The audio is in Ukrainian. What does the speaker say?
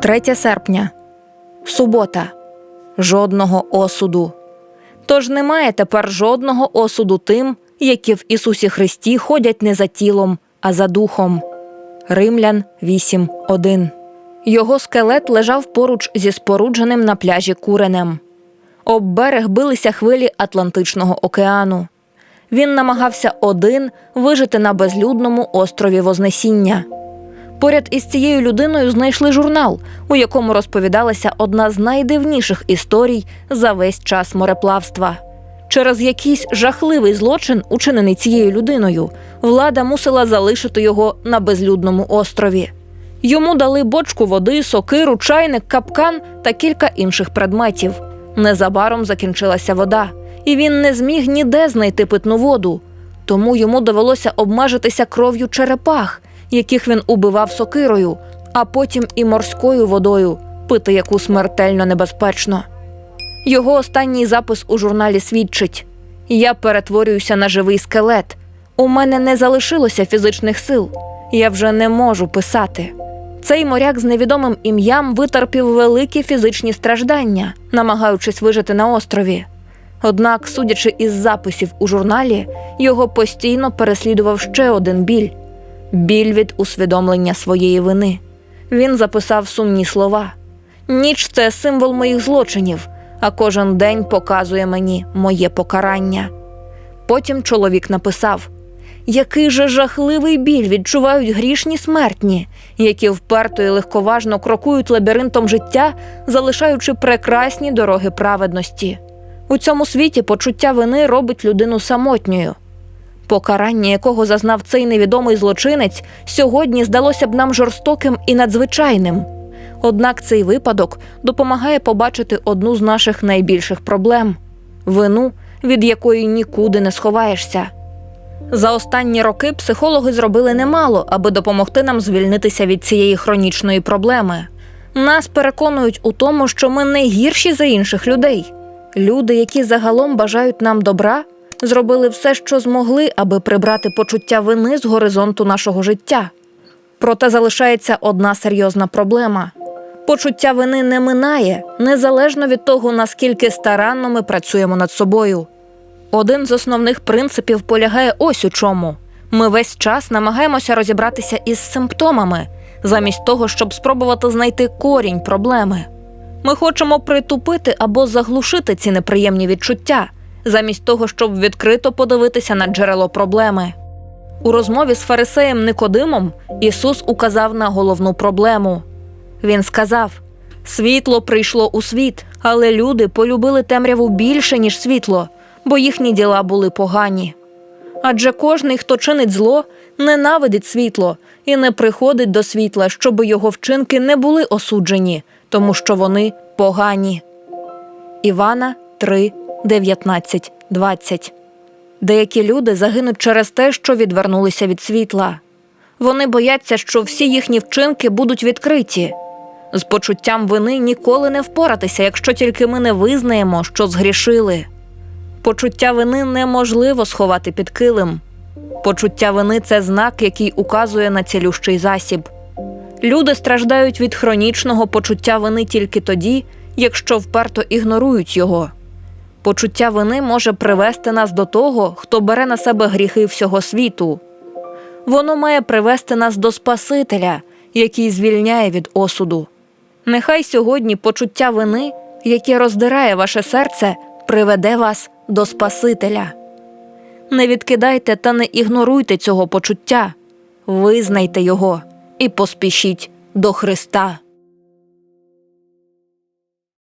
3 серпня. Субота. Жодного осуду. Тож немає тепер жодного осуду тим, які в Ісусі Христі ходять не за тілом, а за духом. Римлян 8.1 Його скелет лежав поруч зі спорудженим на пляжі куренем. Об берег билися хвилі Атлантичного океану. Він намагався один вижити на безлюдному острові Вознесіння. Поряд із цією людиною знайшли журнал, у якому розповідалася одна з найдивніших історій за весь час мореплавства. Через якийсь жахливий злочин, учинений цією людиною, влада мусила залишити його на безлюдному острові. Йому дали бочку води, сокиру, чайник, капкан та кілька інших предметів. Незабаром закінчилася вода, і він не зміг ніде знайти питну воду. Тому йому довелося обмежитися кров'ю черепах, яких він убивав сокирою, а потім і морською водою, пити яку смертельно небезпечно. Його останній запис у журналі свідчить: я перетворююся на живий скелет. У мене не залишилося фізичних сил. Я вже не можу писати. Цей моряк з невідомим ім'ям витерпів великі фізичні страждання, намагаючись вижити на острові. Однак, судячи із записів у журналі, його постійно переслідував ще один біль біль від усвідомлення своєї вини. Він записав сумні слова: Ніч це символ моїх злочинів, а кожен день показує мені моє покарання. Потім чоловік написав: який же жахливий біль відчувають грішні смертні, які вперто і легковажно крокують лабіринтом життя, залишаючи прекрасні дороги праведності. У цьому світі почуття вини робить людину самотньою. Покарання, якого зазнав цей невідомий злочинець, сьогодні здалося б нам жорстоким і надзвичайним. Однак цей випадок допомагає побачити одну з наших найбільших проблем вину, від якої нікуди не сховаєшся. За останні роки психологи зробили немало, аби допомогти нам звільнитися від цієї хронічної проблеми. Нас переконують у тому, що ми не гірші за інших людей. Люди, які загалом бажають нам добра, зробили все, що змогли, аби прибрати почуття вини з горизонту нашого життя. Проте залишається одна серйозна проблема. Почуття вини не минає, незалежно від того, наскільки старанно ми працюємо над собою. Один з основних принципів полягає ось у чому: ми весь час намагаємося розібратися із симптомами, замість того, щоб спробувати знайти корінь проблеми. Ми хочемо притупити або заглушити ці неприємні відчуття, замість того, щоб відкрито подивитися на джерело проблеми. У розмові з фарисеєм Никодимом Ісус указав на головну проблему. Він сказав: Світло прийшло у світ, але люди полюбили темряву більше, ніж світло, бо їхні діла були погані. Адже кожний, хто чинить зло, ненавидить світло і не приходить до світла, щоб його вчинки не були осуджені, тому що вони погані. Івана 3, 19, 20 Деякі люди загинуть через те, що відвернулися від світла. Вони бояться, що всі їхні вчинки будуть відкриті. З почуттям вини ніколи не впоратися, якщо тільки ми не визнаємо, що згрішили. Почуття вини неможливо сховати під килим. Почуття вини це знак, який указує на цілющий засіб. Люди страждають від хронічного почуття вини тільки тоді, якщо вперто ігнорують його. Почуття вини може привести нас до того, хто бере на себе гріхи всього світу. Воно має привести нас до Спасителя, який звільняє від осуду. Нехай сьогодні почуття вини, яке роздирає ваше серце, приведе вас до Спасителя. Не відкидайте та не ігноруйте цього почуття, визнайте його і поспішіть до Христа.